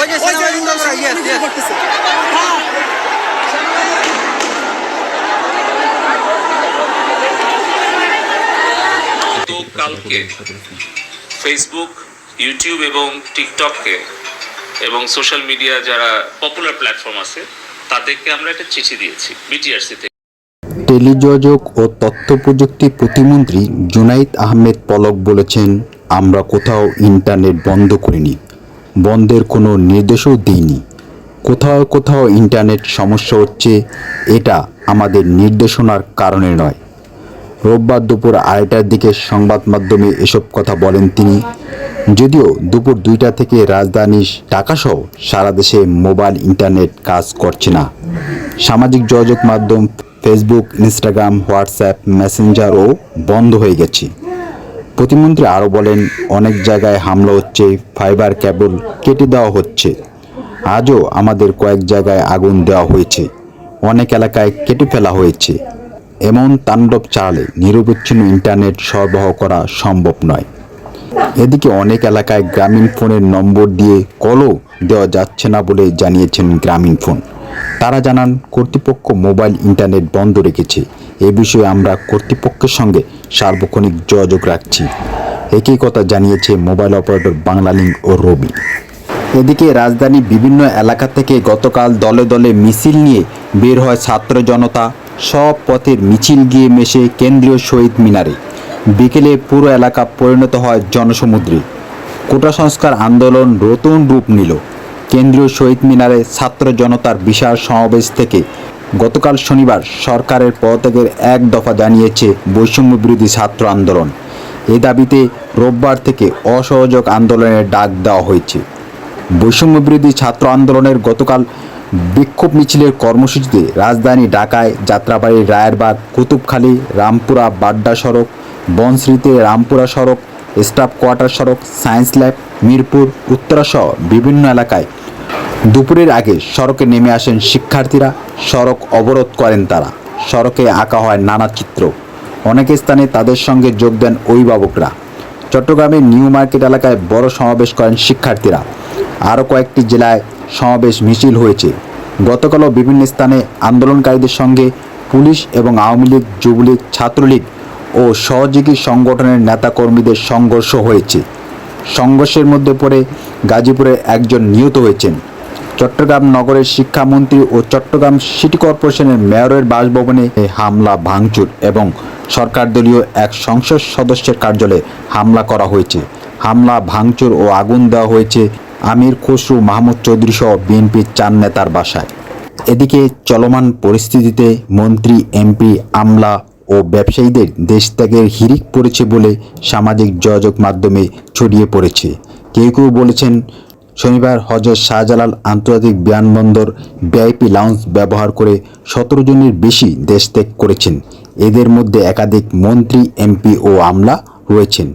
ওই যে. করতেছে তো কালকে ফেসবুক ইউটিউব এবং টিকটককে এবং সোশ্যাল মিডিয়া যারা পপুলার প্ল্যাটফর্ম আছে তাদেরকে আমরা একটা চিঠি দিয়েছি বিটিআরসি থেকে। টেলিযোগাযোগ ও তথ্য প্রযুক্তি প্রতিমন্ত্রী জুনাইদ আহমেদ পলক বলেছেন আমরা কোথাও ইন্টারনেট বন্ধ করিনি। বন্ধের কোনো নির্দেশও দিইনি। কোথাও কোথাও ইন্টারনেট সমস্যা হচ্ছে, এটা আমাদের নির্দেশনার কারণে নয়। রোববার দুপুর আড়াইটার দিকে সংবাদ মাধ্যমে এসব কথা বলেন তিনি। যদিও দুপুর দুইটা থেকে রাজধানী ঢাকাসহ সারা দেশে মোবাইল ইন্টারনেট কাজ করছে না। সামাজিক যোগাযোগ মাধ্যম, ফেসবুক, ইনস্টাগ্রাম, হোয়াটসঅ্যাপ, মেসেঞ্জারও বন্ধ হয়ে গেছে। প্রতিমন্ত্রী আরও বলেন, অনেক জায়গায় হামলা হচ্ছে, ফাইবার কেবল কেটে দেওয়া হচ্ছে। আজও আমাদের কয়েক জায়গায় আগুন দেওয়া হয়েছে। অনেক এলাকায় কেটে ফেলা হয়েছে। এমন তাণ্ডব চালালে নিরবিচ্ছিন্ন ইন্টারনেট সরবরাহ করা সম্ভব নয়। এদিকে অনেক এলাকায় গ্রামীণ ফোনের নম্বর দিয়ে কলও দেওয়া যাচ্ছে না বলে জানিয়েছেন গ্রামীণ ফোন। তারা জানান, কর্তৃপক্ষ মোবাইল ইন্টারনেট বন্ধ রেখেছে। এ বিষয়ে আমরা কর্তৃপক্ষের সঙ্গে সার্বক্ষণিক যোগাযোগ রাখছি। একই কথা জানিয়েছে মোবাইল অপারেটর বাংলালিংক ও রবি। এদিকে রাজধানী বিভিন্ন এলাকা থেকে গতকাল দলে দলে মিছিল নিয়ে বের হয় ছাত্র জনতা। সব পথের মিছিল গিয়ে মেশে কেন্দ্রীয় শহীদ মিনারে। বিকেলে পুরো এলাকা পরিণত হয় জনসমুদ্রে। কোটা সংস্কার আন্দোলন নতুন রূপ নিল। কেন্দ্রীয় শহীদ মিনারে ছাত্র জনতার বিশাল সমাবেশ থেকে গতকাল শনিবার সরকারের পদত্যাগের এক দফা জানিয়েছে বৈষম্য বিরোধী ছাত্র আন্দোলন। এ দাবিতে রোববার থেকে অসহযোগ আন্দোলনের ডাক দেওয়া হয়েছে। বৈষম্য বিরোধী ছাত্র আন্দোলনের গতকাল বিক্ষোভ মিছিলের কর্মসূচিতে রাজধানী ঢাকায় যাত্রাবাড়ি রায়েরবাগ, কুতুবখালী, রামপুরা বাড্ডা সড়ক, বনশ্রীতে রামপুরা সড়ক, স্টাফ কোয়ার্টার সড়ক, সায়েন্স ল্যাব, মিরপুর উত্তরাসহ বিভিন্ন এলাকায় দুপুরের আগে সড়কে নেমে আসেন শিক্ষার্থীরা, সড়ক অবরোধ করেন তারা। সড়কে আঁকা হয় নানা চিত্র। অনেক স্থানে তাদের সঙ্গে যোগ দেন অভিভাবকরা। চট্টগ্রামের নিউ মার্কেট এলাকায় বড় সমাবেশ করেন শিক্ষার্থীরা। আরও কয়েকটি জেলায় সমাবেশ মিছিল হয়েছে। গতকালও বিভিন্ন স্থানে আন্দোলনকারীদের সঙ্গে পুলিশ এবং আওয়ামী লীগ, যুবলীগ, ছাত্রলীগ ও সহযোগী সংগঠনের নেতাকর্মীদের সংঘর্ষ হয়েছে। সংঘর্ষের মধ্যে পড়ে গাজীপুরে একজন নিহত হয়েছেন। চট্টগ্রাম নগরের শিক্ষামন্ত্রী ও চট্টগ্রাম সিটি কর্পোরেশনের মেয়রের বাসভবনে হামলা, ভাঙচুর এবং সরকার দলীয় এক সংসদ সদস্যের কার্যালয়ে হামলা করা হয়েছে। হামলা, ভাঙচুর ও আগুন দেওয়া হয়েছে আমির খসরু মাহমুদ চৌধুরী সহ বিএনপির চার নেতার বাসায়। এদিকে চলমান পরিস্থিতিতে মন্ত্রী, এমপি, আমলা ও ব্যবসায়ীদের দেশ ত্যাগের হিরিক পড়েছে বলে সামাজিক যোগাযোগ মাধ্যমে ছড়িয়ে পড়েছে। কেউ কেউ বলেছেন শনিবার হজরত শাহজালাল আন্তর্জাতিক বিমানবন্দর ভিআইপি লাউঞ্জ ব্যবহার করে সতেরো জনের বেশি দেশ ত্যাগ করেছেন। এদের মধ্যে একাধিক মন্ত্রী, এমপি ও আমলা রয়েছেন।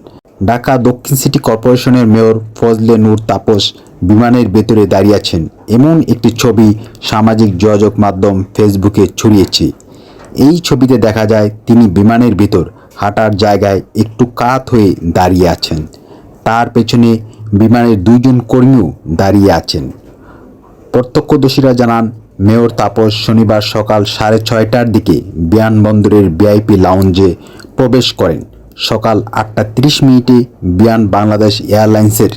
ঢাকা দক্ষিণ সিটি কর্পোরেশনের মেয়র ফজলে নূর তাপস বিমানের ভেতরে দাঁড়িয়ে আছেন। এমন একটি ছবি সামাজিক যোগাযোগ মাধ্যম ফেসবুকে ছড়িয়েছে। এই ছবিতে দেখা যায়, তিনি বিমানের ভিতর হাঁটার জায়গায় একটু কাত হয়ে দাঁড়িয়ে আছেন। তার পেছনে বিমানের দুইজন কর্মীও দাঁড়িয়ে আছেন। প্রত্যক্ষদর্শীরা জানান, মেয়র তাপস শনিবার সকাল সাড়ে ছয়টার দিকে বিমানবন্দরের ভিআইপি লাউঞ্জে প্রবেশ করেন। সকাল আটটা তিরিশ মিনিটে বিমান বাংলাদেশ এয়ারলাইন্সের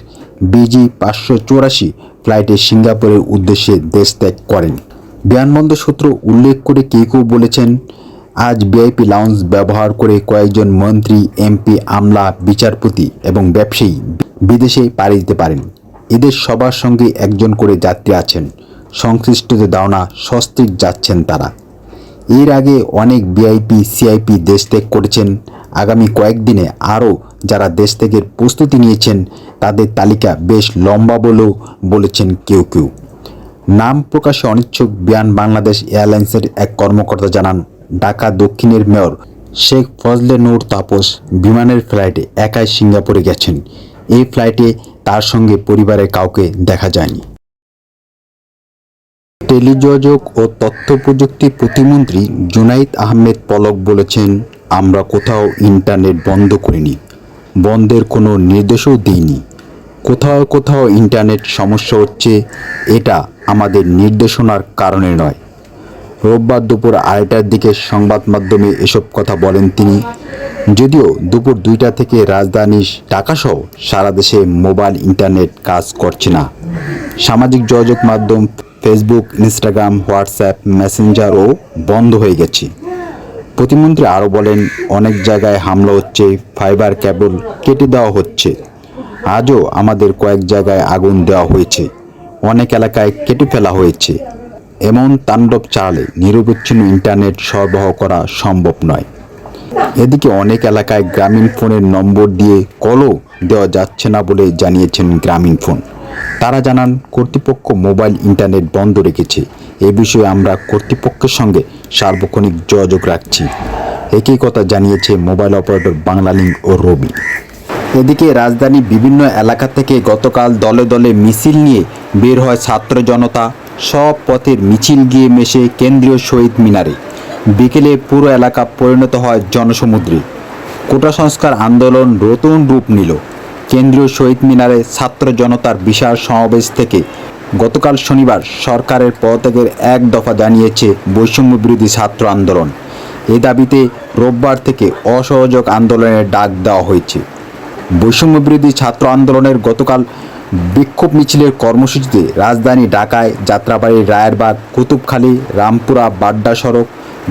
বিজি পাঁচশো চৌরাশি ফ্লাইটে সিঙ্গাপুরের উদ্দেশ্যে দেশ ত্যাগ করেন। বিমানবন্দর সূত্র উল্লেখ করে কেউ কেউ বলেছেন, আজ ভিআইপি লাউঞ্জ ব্যবহার করে কয়েকজন মন্ত্রী, এমপি, আমলা, বিচারপতি এবং ব্যবসায়ী বিদেশে পাড়ি দিতে পারেন। এদের সবার সঙ্গে একজন করে যাত্রী আছেন। সংশ্লিষ্টদের দাওনা সস্ত্রীক যাচ্ছেন তারা। এর আগে অনেক ভিআইপি, সিআইপি দেশ ত্যাগ করেছেন। আগামী কয়েকদিনে আরও যারা দেশ ত্যাগের প্রস্তুতি নিয়েছেন, তাদের তালিকা বেশ লম্বা বলেও বলেছেন কেউ কেউ। নাম প্রকাশে অনিচ্ছুক বিয়ান বাংলাদেশ এয়ারলাইন্সের এক কর্মকর্তা জানান, ঢাকা দক্ষিণের মেয়র শেখ ফজলে নূর তাপস বিমানের ফ্লাইটে একাই সিঙ্গাপুরে গেছেন। এই ফ্লাইটে তার সঙ্গে পরিবারের কাউকে দেখা যায়নি। টেলিযোগাযোগ ও তথ্য প্রযুক্তি প্রতিমন্ত্রী জুনাইদ আহমেদ পলক বলেছেন, আমরা কোথাও ইন্টারনেট বন্ধ করিনি। বন্ধের কোনো নির্দেশও দিইনি। কোথাও কোথাও ইন্টারনেট সমস্যা হচ্ছে, এটা আমাদের নির্দেশনার কারণে নয়। রোববার দুপুর আড়াইটার দিকে সংবাদ মাধ্যমে এসব কথা বলেন তিনি। যদিও দুপুর দুইটা থেকে রাজধানী ঢাকাসহ সারা দেশে মোবাইল ইন্টারনেট কাজ করছে না। সামাজিক যোগাযোগ মাধ্যম ফেসবুক, ইনস্টাগ্রাম, হোয়াটসঅ্যাপ মেসেঞ্জারও বন্ধ হয়ে গেছে। প্রতিমন্ত্রী আরও বলেন, অনেক জায়গায় হামলা হচ্ছে, ফাইবার কেবল কেটে দেওয়া হচ্ছে। আজও আমাদের কয়েক জায়গায় আগুন দেওয়া হয়েছে। অনেক এলাকায় কেটে ফেলা হয়েছে। এমন তাণ্ডব চালে নিরবচ্ছিন্ন ইন্টারনেট সরবরাহ করা সম্ভব নয়। এদিকে অনেক এলাকায় গ্রামীণ ফোনের নম্বর দিয়ে কলও দেওয়া যাচ্ছে না বলে জানিয়েছেন গ্রামীণ ফোন। তারা জানান, কর্তৃপক্ষ মোবাইল ইন্টারনেট বন্ধ রেখেছে। এ বিষয়ে আমরা কর্তৃপক্ষের সঙ্গে সার্বক্ষণিক যোগাযোগ রাখছি। একই কথা জানিয়েছে মোবাইল অপারেটর বাংলালিংক ও রবি। এদিকে রাজধানী বিভিন্ন এলাকা থেকে গতকাল দলে দলে মিছিল নিয়ে বের হয় ছাত্র জনতা। সব পথের মিছিল গিয়ে মেশে কেন্দ্রীয় শহীদ মিনারে। বিকেলে পুরো এলাকা পরিণত হয় জনসমুদ্রে। কোটা সংস্কার আন্দোলন নতুন রূপ নিল। কেন্দ্রীয় শহীদ মিনারে ছাত্র জনতার বিশাল সমাবেশ থেকে গতকাল শনিবার সরকারের পদত্যাগের এক দফা জানিয়েছে বৈষম্য বিরোধী ছাত্র আন্দোলন। এ দাবিতে রোববার থেকে অসহযোগ আন্দোলনের ডাক দেওয়া হয়েছে। বৈষম্য বিরোধী ছাত্র আন্দোলনের গতকাল বিক্ষোভ মিছিলের কর্মসূচিতে রাজধানী ঢাকায় যাত্রাবাড়ি রায়েরবাগ, কুতুবখালী, রামপুরা, বাড্ডা সড়ক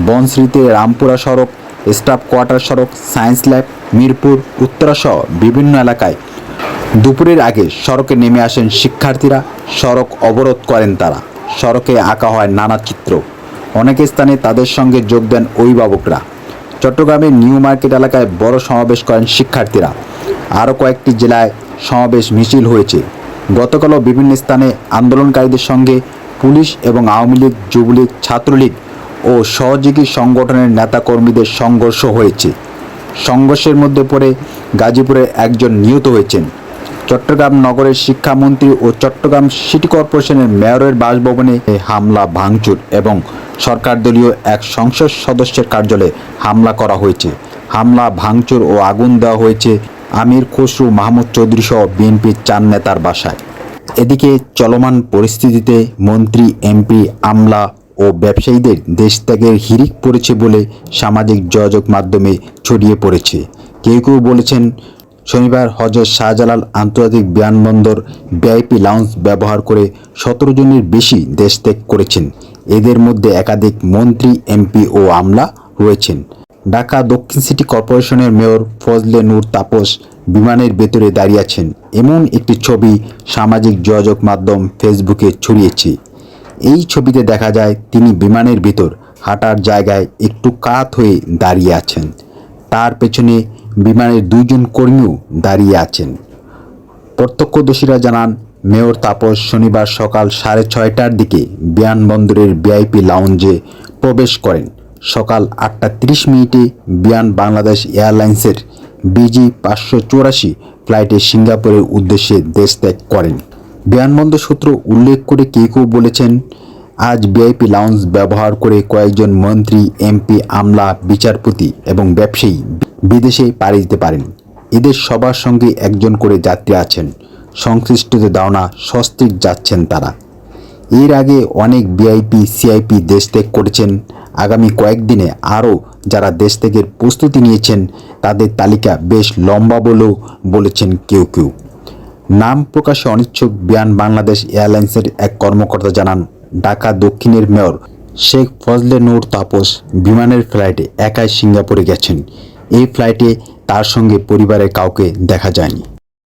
বনশ্রীতে রামপুরা সড়ক, স্টাফ কোয়ার্টার সড়ক, সায়েন্স ল্যাব, মিরপুর উত্তরাসহ বিভিন্ন এলাকায় দুপুরের আগে সড়কে নেমে আসেন শিক্ষার্থীরা। সড়ক অবরোধ করেন তারা। সড়কে আঁকা হয় নানা চিত্র। অনেক স্থানে তাদের সঙ্গে যোগ দেন অভিভাবকরা। চট্টগ্রামের নিউ মার্কেট এলাকায় বড় সমাবেশ করেন শিক্ষার্থীরা। আরও কয়েকটি জেলায় সমাবেশ মিছিল হয়েছে। গতকালও বিভিন্ন স্থানে আন্দোলনকারীদের সঙ্গে পুলিশ এবং আওয়ামী লীগ, যুবলীগ, ছাত্রলীগ ও সহযোগী সংগঠনের নেতাকর্মীদের সংঘর্ষ হয়েছে। সংঘর্ষের মধ্যে পড়ে গাজীপুরে একজন নিহত হয়েছেন। চট্টগ্রাম নগরের শিক্ষামন্ত্রী ও চট্টগ্রাম সিটি কর্পোরেশনের মেয়রের বাসভবনে হামলা, ভাঙচুর এবং সরকার দলীয় এক সংসদ সদস্যের কার্যালয়ে হামলা করা হয়েছে। হামলা, ভাঙচুর ও আগুন দেওয়া হয়েছে আমির খসরু মাহমুদ চৌধুরী সহ বিএনপির চার নেতার বাসায়। এদিকে চলমান পরিস্থিতিতে মন্ত্রী, এমপি আমলা ও ব্যবসায়ীদের দেশ ত্যাগের হিরিক পড়েছে বলে সামাজিক যোগাযোগ মাধ্যমে ছড়িয়ে পড়েছে। কেউ কেউ বলেছেন, শনিবার হজরত শাহজালাল আন্তর্জাতিক বিমানবন্দর ভিআইপি লাউঞ্জ ব্যবহার করে সতেরো জনের বেশি দেশ ত্যাগ করেছেন। এদের মধ্যে একাধিক মন্ত্রী, এমপি ও আমলা রয়েছেন। ঢাকা দক্ষিণ সিটি কর্পোরেশনের মেয়র ফজলে নূর তাপস বিমানের ভেতরে দাঁড়িয়ে আছেন। এমন একটি ছবি সামাজিক যোগাযোগ মাধ্যম ফেসবুকে ছড়িয়েছে। এই ছবিতে দেখা যায় তিনি বিমানের ভিতর হাঁটার জায়গায় একটু কাত হয়ে দাঁড়িয়ে আছেন। তার পেছনে বিমানের দুইজন কর্মীও দাঁড়িয়ে আছেন। প্রত্যক্ষদর্শীরা জানান, মেয়র তাপস শনিবার সকাল সাড়ে ছয়টার দিকে বিমানবন্দরের ভিআইপি লাউঞ্জে প্রবেশ করেন। সকাল আটটা তিরিশ মিনিটে বিমান বাংলাদেশ এয়ারলাইন্সের বিজি পাঁচশো চৌরাশি ফ্লাইটে সিঙ্গাপুরের উদ্দেশ্যে দেশ ত্যাগ করেন। বিমানবন্দর সূত্র উল্লেখ করে কেউ কেউ বলেছেন, আজ ভিআইপি লাউঞ্জ ব্যবহার করে কয়েকজন মন্ত্রী, এমপি, আমলা, বিচারপতি এবং ব্যবসায়ী বিদেশে পাড়ি দিতে পারেন। এদের সবার সঙ্গে একজন করে যাত্রী আছেন। সংশ্লিষ্টদের দাওনা সস্ত্রীক যাচ্ছেন তারা। এর আগে অনেক ভিআইপি, সিআইপি দেশ ত্যাগ করেছেন। আগামী কয়েকদিনে আরও যারা দেশ ত্যাগের প্রস্তুতি নিয়েছেন, তাদের তালিকা বেশ লম্বা বলেও বলেছেন কেউ কেউ। নাম প্রকাশে অনিচ্ছুক বিয়ান বাংলাদেশ এয়ারলাইন্সের এক কর্মকর্তা জানান, ঢাকা দক্ষিণের মেয়র শেখ ফজলে নূর তাপস বিমানের ফ্লাইটে একাই সিঙ্গাপুরে গেছেন। এই ফ্লাইটে তার সঙ্গে পরিবারের কাউকে দেখা যায়নি।